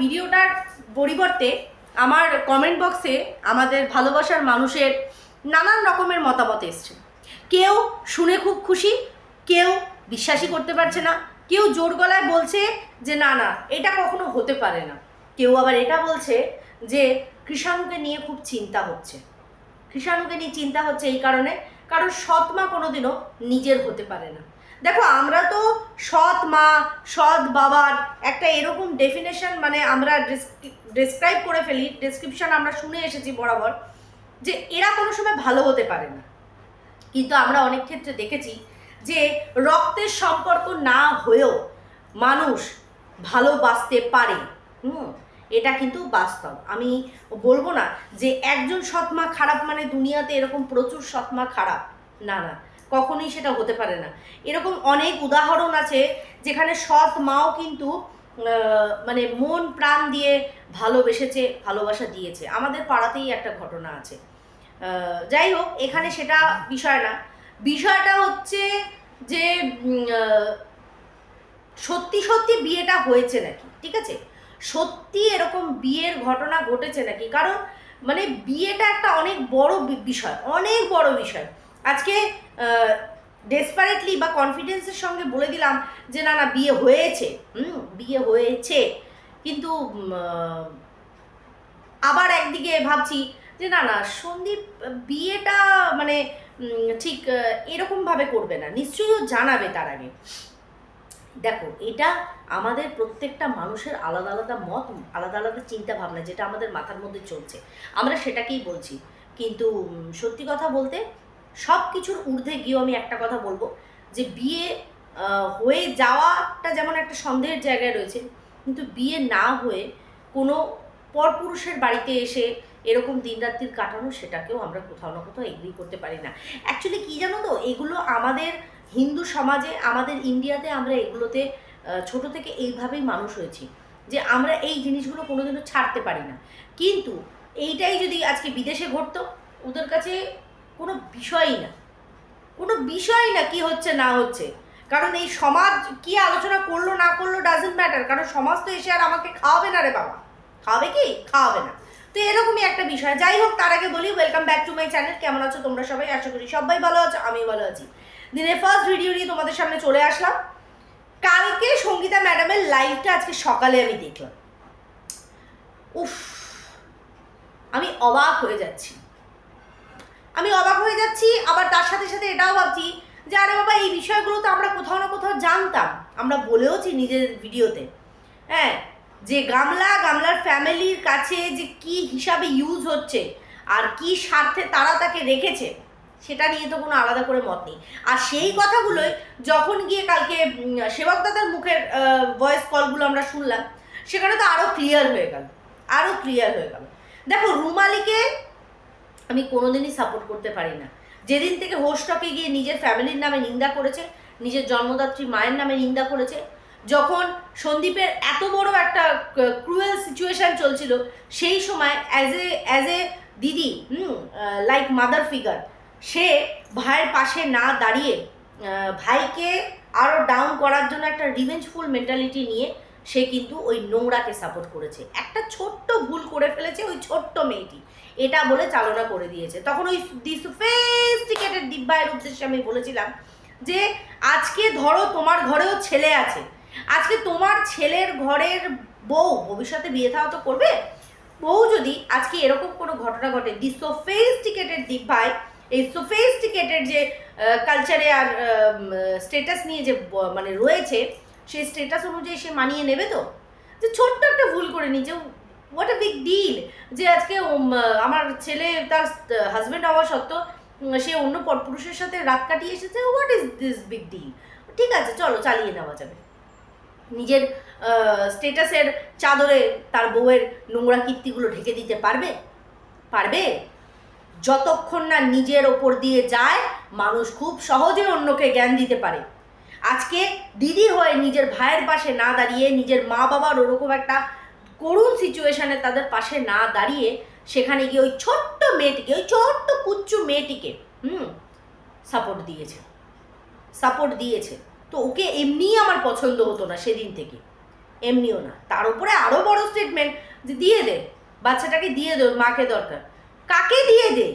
ভিডিওটার পরিবর্তে আমার কমেন্ট বক্সে আমাদের ভালোবাসার মানুষের নানান রকমের মতামত এসছে। কেউ শুনে খুব খুশি, কেউ বিশ্বাসই করতে পারছে না, কেউ জোর গলায় বলছে যে না না, এটা কখনো হতে পারে না। কেউ আবার এটা বলছে যে কৃষাণুকে নিয়ে খুব চিন্তা হচ্ছে। কৃষাণুকে নিয়ে চিন্তা হচ্ছে এই কারণে কারণ সৎ মা কোনোদিনও নিজের হতে পারে না। দেখো, আমরা তো সৎ মা, সৎ বাবার একটা এরকম ডেফিনেশন মানে আমরা ডেসক্রাইব করে ফেলি ডেসক্রিপশন আমরা শুনে এসেছি বরাবর, যে এরা কোনো সময় ভালো হতে পারে না। কিন্তু আমরা অনেক ক্ষেত্রে দেখেছি যে রক্তের সম্পর্ক না হয়েও মানুষ ভালোবাসতে পারে। হুম, এটা কিন্তু বাস্তব। আমি বলব না যে একজন সৎমা খারাপ মানে দুনিয়াতে এরকম প্রচুর সৎমা খারাপ। না না। কখনোই সেটা হতে পারে না। এরকম অনেক উদাহরণ আছে যেখানে সৎ মাও কিন্তু মানে মন প্রাণ দিয়ে ভালোবেসেছে, ভালোবাসা দিয়েছে। আমাদের পাড়াতেই একটা ঘটনা আছে। যাই হোক, এখানে সেটা বিষয় না। বিষয়টা হচ্ছে যে সত্যি সত্যি বিয়েটা হয়েছে নাকি, ঠিক আছে? সত্যি এরকম বিয়ের ঘটনা ঘটেছে নাকি? কারণ মানে বিয়েটা একটা অনেক বড় বিষয়, অনেক বড় বিষয়। আজকে ডেসপারেটলি বা কনফিডেন্সের সঙ্গে বলে দিলাম যে, না না, বিয়ে হয়েছে বিয়ে হয়েছে। কিন্তু আবার একদিকে ভাবছি যে, না না, সন্দীপ, বিয়েটা মানে ঠিক এরকমভাবে করবে না। নিশ্চয়ই জানাবে তার আগে। দেখো, এটা আমাদের প্রত্যেকটা মানুষের আলাদা আলাদা মত, আলাদা আলাদা চিন্তা ভাবনা যেটা আমাদের মাথার মধ্যে চলছে। আমরা সেটাকেই বলছি। কিন্তু সত্যি কথা বলতে সব কিছুর ঊর্ধ্বে গিয়েও আমি একটা কথা বলব যে বিয়ে হয়ে যাওয়াটা যেমন একটা সন্দেহের জায়গায় রয়েছে, কিন্তু বিয়ে না হয়ে কোনো পরপুরুষের বাড়িতে এসে এরকম দিনরাত্রির কাটানো সেটাকেও আমরা কোথাও না কোথাও এগ্রি করতে পারি না। অ্যাকচুয়ালি কী জানো তো? এগুলো আমাদের হিন্দু সমাজে, আমাদের ইন্ডিয়াতে আমরা এগুলোতে ছোট থেকে এইভাবেই মানুষ হয়েছি যে আমরা এই জিনিসগুলো কোনোদিনও ছাড়তে পারি না। কিন্তু এইটাই যদি আজকে বিদেশে ঘটতো, ওদের কাছে কোনো বিষয়ই না। কোনো বিষয় না কি হচ্ছে, না হচ্ছে। কারণ এই সমাজ কি আলোচনা করল, না করল ডাজেন্ট ম্যাটার কারণ সমাজ তো এসে আর আমাকে খাওয়াবে না রে বাবা। খাওয়াবে কি? খাওয়াবে না। তো এরকমই একটা বিষয়। যাই হোক, তার আগে বলি welcome back to my channel কেমন আছো তোমরা সবাই? আশা করি সবাই ভালো আছো আমি ভালো আছি। দিনের ফার্স্ট ভিডিও নিয়ে তোমাদের সামনে চলে আসলাম। কালকে সঙ্গীতা ম্যাডামের লাইভটা আজকে সকালে আমি দেখলাম। উফ, আমি অবাক হয়ে যাচ্ছি। আমি অবাক হয়ে যাচ্ছি, আবার তার সাথে সাথে এটাও ভাবছি যে, আরে বাবা, এই বিষয়গুলো তো আমরা কোথাও না কোথাও জানতাম। আমরা বলেওছি নিজের ভিডিওতে। হ্যাঁ যে গামলা, গামলার ফ্যামিলির কাছে যে কি হিসাবে ইউজ হচ্ছে আর কি স্বার্থে তারা তাকে রেখেছে, সেটা নিয়ে তো কোনো আলাদা করে মত নেই। আর সেই কথাগুলোই যখন গিয়ে কালকে সেবক দাদার মুখের ভয়েস কলগুলো আমরা শুনলাম, সেখানে তো আরও ক্লিয়ার হয়ে গেল আরও ক্লিয়ার হয়ে গেল। দেখো, রুমালিকে আমি কোনোদিনই সাপোর্ট করতে পারি না। যেদিন থেকে হোস্টকে গিয়ে নিজের ফ্যামিলির নামে নিন্দা করেছে, নিজের জন্মদাত্রী মায়ের নামে নিন্দা করেছে, যখন সন্দীপের এত বড় একটা ক্রুয়েল সিচুয়েশন চলছিল, সেই সময় অ্যাজ এ অ্যাজ এ দিদি, হুম লাইক মাদার ফিগার সে ভাইয়ের পাশে না দাঁড়িয়ে ভাইকে আরও ডাউন করার জন্য একটা রিভেঞ্জফুল মেন্টালিটি নিয়ে সে কিন্তু ওই নোংরাকে সাপোর্ট করেছে। একটা ছোট্ট ভুল করে ফেলেছে ওই ছোট্ট মেয়েটি। এটা বলে চালনা করে দিয়েছে। তখন ওই ডিসোফেস্টিকেটেড দিব্যায়ের উদ্দেশ্যে আমি বলেছিলাম যে, আজকে ধরো তোমার ঘরেও ছেলে আছে। আজকে তোমার ছেলের ঘরের বউ ভবিষ্যতে বিয়ে থাওয়া তো করবে। বউ যদি আজকে এরকম কোনো ঘটনা ঘটে দি সোফেস্টিকেটেড দিব্যায় এই সোফেস্টিকেটেড যে কালচারে আর স্টেটাস নিয়ে যে মানে রয়েছে, সেই স্টেটাস অনুযায়ী সে মানিয়ে নেবে তো? যে ছোট্ট একটা ভুল করে নি যে হোয়াট আ বিগ ডিল যে আজকে আমার ছেলে তার হাজব্যান্ড হওয়া সত্ত্বেও সে অন্য পরপুরুষের সাথে রাত কাটিয়ে এসেছে। What is this big deal ঠিক আছে, চলো, চালিয়ে নেওয়া যাবে। নিজের স্টেটাসের চাদরে তার বউয়ের নোংরা কীর্তিগুলো ঢেকে দিতে পারবে? পারবে? যতক্ষণ না নিজের ওপর দিয়ে যায়, মানুষ খুব সহজে অন্যকে জ্ঞান দিতে পারে। আজকে দিদি হয়ে নিজের ভাইয়ের পাশে না দাঁড়িয়ে নিজের মা বাবার ওরকম একটা করুণ সিচুয়েশনে তাদের পাশে না দাঁড়িয়ে সেখানে গিয়ে ওই ছোট্ট মেয়েটিকে, ওই ছোট্ট কুচ্চু মেয়েটিকে, হুম সাপোর্ট দিয়েছে। সাপোর্ট দিয়েছে। তো ওকে এমনিই আমার পছন্দ হতো না সেদিন থেকে। এমনিও না। তার উপরে আরও বড় স্টেটমেন্ট যে দিয়ে দে, বাচ্চাটাকে দিয়ে দে মাকে দরকার। কাকে দিয়ে দে?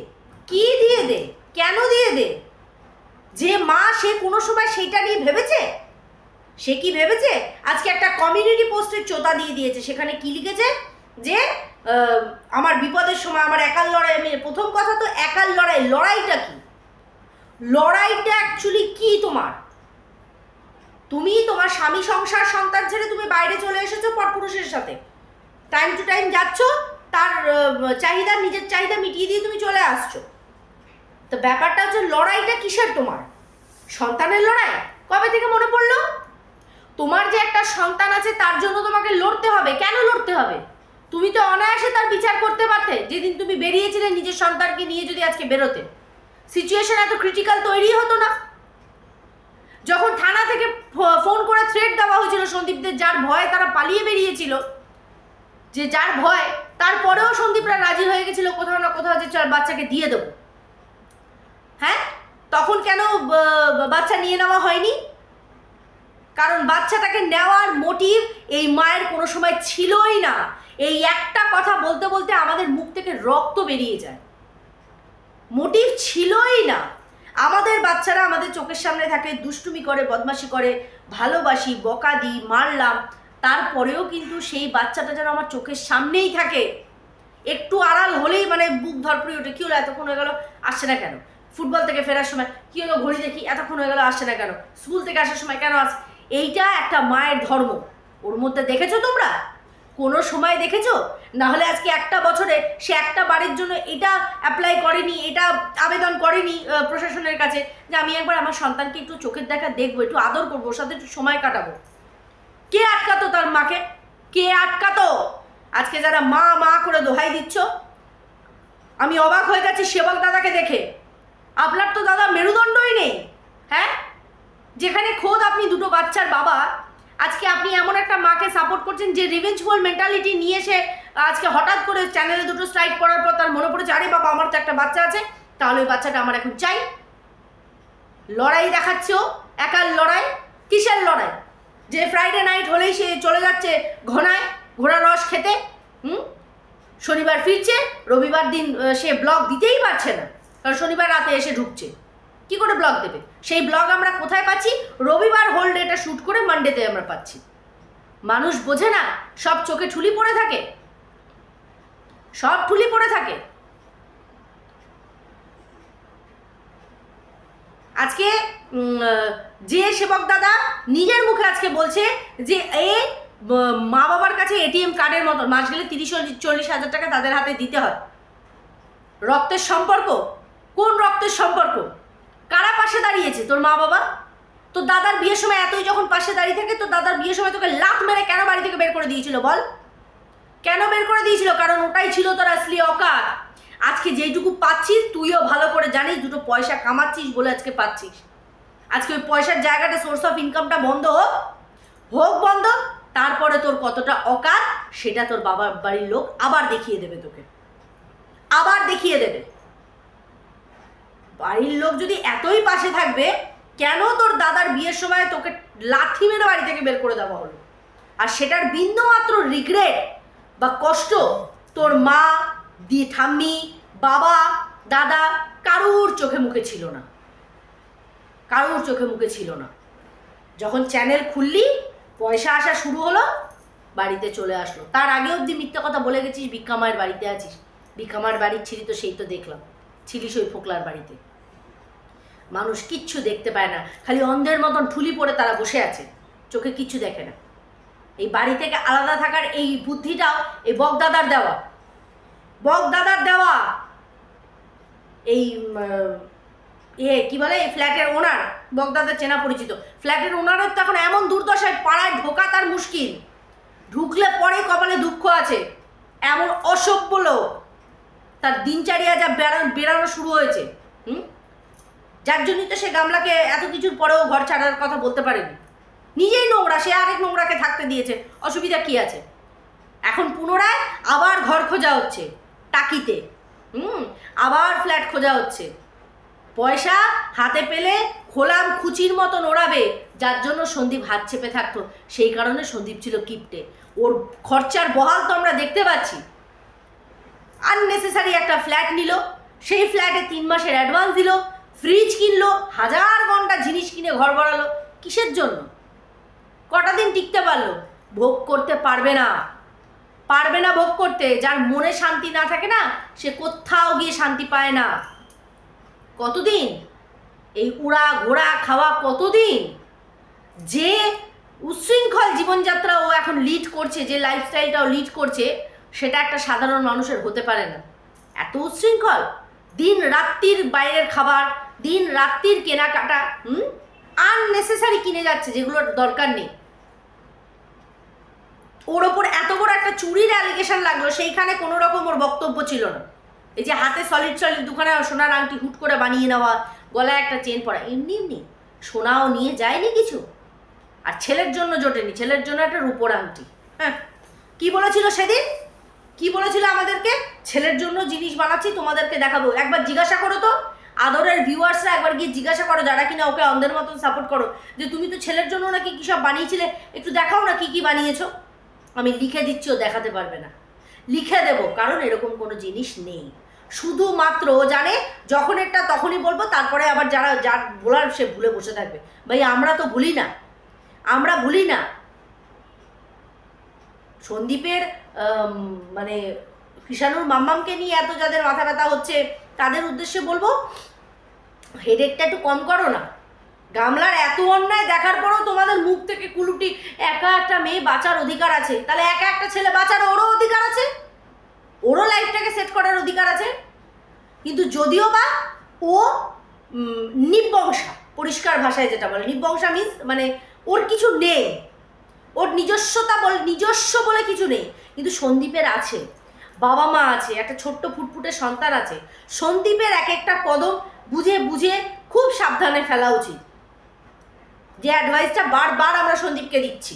কি দিয়ে দে? কেন দিয়ে দে? যে মা সে কোনো সময় সেইটা নিয়ে ভেবেছে? সে কি ভেবেছে? আজকে একটা কমিউনিটি পোস্টের চোতা দিয়ে দিয়েছে। সেখানে কি লিখেছে? যে আমার বিপদের সময় আমার একার লড়াই, আমি প্রথম কথা তো একার লড়াই, লড়াইটা কি? লড়াইটা অ্যাকচুয়ালি কি তোমার? তুমি তোমার স্বামী সংসার সন্তান ছেড়ে তুমি বাইরে চলে এসেছ পরপুরুষের সাথে। টাইম টু টাইম যাচ্ছ, তার চাহিদা, নিজের চাহিদা মিটিয়ে দিয়ে তুমি চলে আসছো। তো ব্যাপারটা হচ্ছে লড়াইটা কিসের তোমার? সন্তানের লড়াই? কবে থেকে মনে পড়ল? তোমার যে একটা সন্তান আছে, তার জন্য তোমাকে লড়তে হবে। কেন লড়তে হবে? তুমি তো অনায়াসে তার বিচার করতে পারতে। যেদিন তুমি বেরিয়েছিলে নিজের সন্তানকে নিয়ে যদি আজকে বেরোতে। সিচুয়েশন এত ক্রিটিক্যাল তৈরি হতো না। যখন থানা থেকে ফোন করে থ্রেট দেওয়া হয়েছিল সন্দীপদের, যার ভয়ে তারা পালিয়ে বেরিয়েছিল, যে যার ভয়, তারপরেও সন্দীপরা রাজি হয়ে গেছিল, কোথাও না কোথাও যে চল বাচ্চাকে দিয়ে দেবো। হ্যাঁ? তখন কেন বাচ্চা নিয়ে নেওয়া হয়নি? কারণ বাচ্চাটাকে নেওয়ার মোটিভ এই মায়ের কোনো সময় ছিলই না। এই একটা কথা বলতে বলতে আমাদের মুখ থেকে রক্ত বেরিয়ে যায়। মোটিভ ছিলই না। আমাদের বাচ্চারা আমাদের চোখের সামনে থাকে, দুষ্টুমি করে, বদমাশি করে, ভালোবাসি, বকা দিই, মারলাম, তারপরেও কিন্তু সেই বাচ্চাটা যেন আমার চোখের সামনেই থাকে। একটু আড়াল হলেই মানে বুক ধরপড়ে ওঠে, কী হলো, এতক্ষণ হয়ে গেল, আসছে না কেন? ফুটবল থেকে ফেরার সময়, কী হলো, ঘড়ি দেখি, এতক্ষণ হয়ে গেল, আসছে না কেন? স্কুল থেকে আসার সময়, কেন আস এইটা একটা মায়ের ধর্ম। ওর মধ্যে দেখেছ তোমরা? কোনো সময় দেখেছ? না হলে আজকে একটা বছরে সে একটা বাড়ির জন্য এটা অ্যাপ্লাই করেনি, এটা আবেদন করেনি প্রশাসনের কাছে। যে আমি একবার আমার সন্তানকে একটু চোখের দেখা দেখব, একটু আদর করব, ওর সাথে একটু সময় কাটাবো। কে আটকাতো তার মাকে? কে আটকাতো? আজকে যারা মা মা করে দোহাই দিচ্ছ, আমি অবাক হয়ে যাচ্ছি সেবক দাদাকে দেখে। আপনার তো দাদা মেরুদণ্ডই নেই হ্যাঁ? যেখানে খোদ আপনি দুটো বাচ্চার বাবা, আজকে আপনি এমন একটা মাকে সাপোর্ট করছেন যে রিভেঞ্জফুল মেন্টালিটি নিয়ে এসে আজকে হঠাৎ করে চ্যানেলে দুটো স্ট্রাইক করার পর তার মনে পড়েছে, আরে বাবা, আমার তো একটা বাচ্চা আছে, তাহলে ওই বাচ্চাটা আমার এখন চাই। লড়াই দেখাচ্ছে একার লড়াই, কিসের লড়াই? যে ফ্রাইডে নাইট হলেই সে চলে যাচ্ছে ঘনায় ঘোড়া রস খেতে, হুম? শনিবার ফিরছে, রবিবার দিন সে ব্লগ দিতেই পারছে না, কারণ শনিবার রাতে এসে ঢুকছে। কি করে ব্লগ দেবে? সেই ব্লগ আমরা কোথায় পাচ্ছি? রবিবার হোল ডেটা শ্যুট করে মানডেতে আমরা পাচ্ছি। মানুষ বোঝে না, সব চোখে ঠুলি পড়ে থাকে। সব ঠুলি পড়ে থাকে। আজকে যে সেবক দাদা নিজের মুখে আজকে বলছে যে, এ মা বাবার কাছে এটিএম কার্ডের মতো, মাস গেলে তিরিশ চল্লিশ হাজার টাকা তাদের হাতে দিতে হয়। রক্তের সম্পর্ক? কোন রক্তের সম্পর্ক? কারা পাশে দাঁড়িয়েছে? তোর মা বাবা? তোর দাদার বিয়ের সময় এতই যখন পাশে দাঁড়িয়ে থাকে, তোর দাদার বিয়ের সময় তোকে লাত মেরে কেন বাড়ি থেকে বের করে দিয়েছিল বল? কেন বের করে দিয়েছিল? কারণ ওটাই ছিল তোর আসলি অকাত। আজকে যেইটুকু পাচ্ছিস, তুইও ভালো করে জানিস, দুটো পয়সা কামাচ্ছিস বলে আজকে পাচ্ছিস। আজকে ওই পয়সার জায়গাটা সোর্স অফ ইনকামটা বন্ধ হোক। হোক বন্ধ, তারপরে তোর কতটা অকাত, সেটা তোর বাবার বাড়ির লোক আবার দেখিয়ে দেবে তোকে। আবার দেখিয়ে দেবে। বাড়ির লোক যদি এতই পাশে থাকবে, কেন তোর দাদার বিয়ের সময় তোকে লাথি মেরে বাড়ি থেকে বের করে দেওয়া হলো? আর সেটার বিন্দুমাত্র রিগ্রেট বা কষ্ট তোর মা, দি ঠাম্মি, বাবা, দাদা কারুর চোখে মুখে ছিল না। কারুর চোখে মুখে ছিল না। যখন চ্যানেল খুললি, পয়সা আসা শুরু হলো, বাড়িতে চলে আসলো। তার আগে অবধি মিথ্যা কথা বলে গেছিস ভিক্ষামায়ের বাড়িতে আছিস। ভিক্ষামার বাড়ির ছিলি তো সেই তো দেখলাম। ছিলিস ওই ফোকলার বাড়িতে। মানুষ কিচ্ছু দেখতে পায় না। খালি অন্ধের মতন ঠুলি পড়ে তারা বসে আছে। চোখে কিচ্ছু দেখে না। এই বাড়ি থেকে আলাদা থাকার এই বুদ্ধিটাও এই বকদাদার দেওয়া। বকদাদার দেওয়া। এই এ কি বলে? এই ফ্ল্যাটের ওনার বকদাদার চেনা পরিচিত। ফ্ল্যাটের ওনারও তো এখন এমন দুর্দশায় পাড়ায় ঢোকা তার মুশকিল। ঢুকলে পরে কপালে দুঃখ আছে। এমন অসভ্য লোক। তার দিনচারিয়া যা বেড়ানো শুরু হয়েছে। যার জন্যই তো সে গামলাকে এত কিছুর পরেও ঘর ছাড়ার কথা বলতে পারেনি। নিজেই নোংরা, সে আরেক নোংরাকে থাকতে দিয়েছে। অসুবিধা কি আছে? এখন পুনরায় আবার ঘর খোঁজা হচ্ছে, টাকিতে। হুম, আবার ফ্ল্যাট খোঁজা হচ্ছে। পয়সা হাতে পেলে খোলাম খুচির মতন ওড়াবে, যার জন্য সন্দীপ হাত চেপে থাকতো। সেই কারণে সন্দীপ ছিল কিপটে। ওর খরচার বহাল তো আমরা দেখতে পাচ্ছি। আননেসেসারি একটা ফ্ল্যাট নিল। সেই ফ্ল্যাটে তিন মাসের অ্যাডভান্স দিল। ফ্রিজ কিনলো, হাজার ঘণ্টা জিনিস কিনে ঘর বাড়ালো কিসের জন্য? কটা দিন টিকতে পারল? ভোগ করতে পারবে না। পারবে না ভোগ করতে। যার মনে শান্তি না থাকে না, সে কোথাও গিয়ে শান্তি পায় না। কতদিন? এই উড়া ঘোড়া খাওয়া কতদিন? যে উচ্ছৃঙ্খল জীবনযাত্রা ও এখন লিড করছে, যে লাইফস্টাইলটাও লিড করছে, সেটা একটা সাধারণ মানুষের হতে পারে না। এত উচ্ছৃঙ্খল। দিন রাত্রির বাইরের খাবার দিন রাত্রির কেনাকাটা, হুম? আননেসেসারি কিনে যাচ্ছে, যেগুলোর দরকার নেই। ওর ওপর এত বড় একটা চুরির অ্যালিগেশন লাগল, সেইখানে কোনো রকম ওর বক্তব্য ছিল না। এই যে হাতে সলিড সলিড দোকানে সোনার আংটি হুট করে বানিয়ে নেওয়া, গলায় একটা চেন পরা, এমনি এমনি। সোনাও নিয়ে যায়নি কিছু। আর ছেলের জন্য জোটেনি, ছেলের জন্য একটা রূপোর আংটি। হ্যাঁ কি বলেছিল সেদিন? কি বলেছিল আমাদেরকে? ছেলের জন্য জিনিস বানাচ্ছি, তোমাদেরকে দেখাবো। একবার জিজ্ঞাসা করো তো। আদরের ভিউয়ার্সরা একবার গিয়ে জিজ্ঞাসা করো যারা কিনা ওকে অন্ধের মতন সাপোর্ট করো, যে তুমি তো ছেলের জন্য নাকি কী সব বানিয়েছিলে? একটু দেখাও না কি কি বানিয়েছো? আমি লিখে দিচ্ছি, ও দেখাতে পারবে না। লিখে দেব, কারণ এরকম কোনো জিনিস নেই। শুধুমাত্র ও জানে, যখন একটা তখনই বলব, তারপরে আবার যারা, যার বলার সে ভুলে বসে থাকবে। ভাই, আমরা তো ভুলি না। আমরা ভুলি না। সন্দীপের মানে কৃষাণুর মাম্মামকে নিয়ে এত যাদের মাথা ব্যথা হচ্ছে তাদের উদ্দেশ্যে বলব হেডেকটা একটু কম করো না। গামলার এত অন্যায় দেখার পরেও তোমাদের মুখ থেকে কুলুটি একা একটা মেয়ে বাঁচার অধিকার আছে। তাহলে একা একটা ছেলে বাঁচার ওরও অধিকার আছে? ওরও লাইফটাকে সেট করার অধিকার আছে? কিন্তু যদিও বা ও নিবংসা, পরিষ্কার ভাষায় যেটা বলে। নিবংসা মিন্স মানে ওর কিছু নেই। ওর নিজস্বতা বল, নিজস্ব বলে কিছু নেই। কিন্তু সন্দীপের আছে। বাবা মা আছে, একটা ছোট্ট ফুটফুটে সন্তান আছে। সন্দীপের এক একটা কদম বুঝে বুঝে খুব সাবধানে ফেলা উচিত। যে অ্যাডভাইসটা বারবার আমরা সন্দীপকে দিচ্ছি।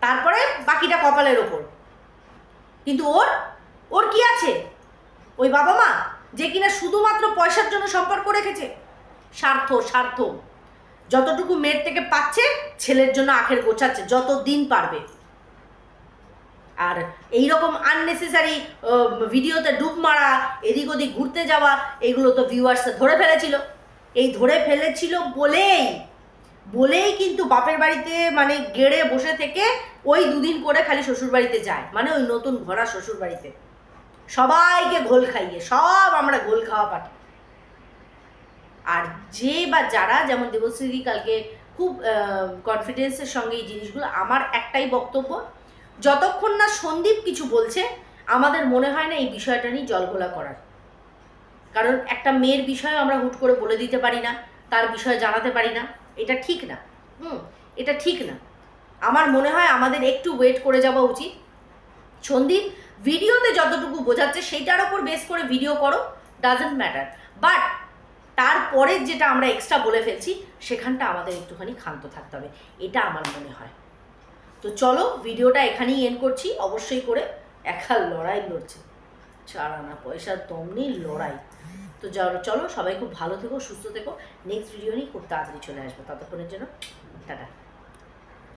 তারপরে বাকিটা কপালের ওপর। কিন্তু ওর ওর কি আছে? ওই বাবা মা, যে কিনা শুধুমাত্র পয়সার জন্য সম্পর্ক রেখেছে? স্বার্থ স্বার্থ। যতটুকু মেয়ের থেকে পাচ্ছে, ছেলের জন্য আখের গোছাচ্ছে যত দিন পারবে। আর এই রকম আননেসেসারি ভিডিওতে ডুব মারা, এদিক ওদিক ঘুরতে যাওয়া, এগুলো তো ভিউয়ার্সরা ধরে ফেলেছিল। এই ধরে ফেলেছিল বলেই বলেই কিন্তু বাপের বাড়িতে মানে গেড়ে বসে থেকে ওই দুদিন করে খালি শ্বশুর বাড়িতে যায় মানে ওই নতুন ভরা শ্বশুর বাড়িতে। সবাইকে ঘোল খাইয়ে, সব আমরা ঘোল খাওয়া পাঠি। আর যে বা যারা, যেমন দেবশ্রী কালকে খুব কনফিডেন্সের সঙ্গে এই জিনিসগুলো, আমার একটাই বক্তব্য যতক্ষণ না সন্দীপ কিছু বলছে, আমাদের মনে হয় না এই বিষয়টা নিয়ে জলঘোলা করার। কারণ একটা মেয়ের বিষয়ে আমরা হুট করে বলে দিতে পারি না, তার বিষয়ে জানাতে পারি না। এটা ঠিক না। হুম, এটা ঠিক না। আমার মনে হয় আমাদের একটু ওয়েট করে যাওয়া উচিত। সন্দীপ ভিডিওতে যতটুকু বোঝাচ্ছে, সেইটার ওপর বেস করে ভিডিও করো ডাজেন্ট ম্যাটার বাট তারপরে যেটা আমরা এক্সট্রা বলে ফেলছি, সেখানটা আমাদের একটুখানি ক্ষান্ত থাকতে হবে। এটা আমার মনে হয়। তো চলো, ভিডিওটা এখানেই এন্ড করছি। অবশ্যই করে একা লড়াই লড়ছে। চার আনা পয়সা দম নেই লড়াই। তো চলো, সবাই খুব ভালো থেকো, সুস্থ থেকো। নেক্সট ভিডিও নিয়ে খুব তাড়াতাড়ি চলে আসব। ততক্ষণের জন্য, টাটা।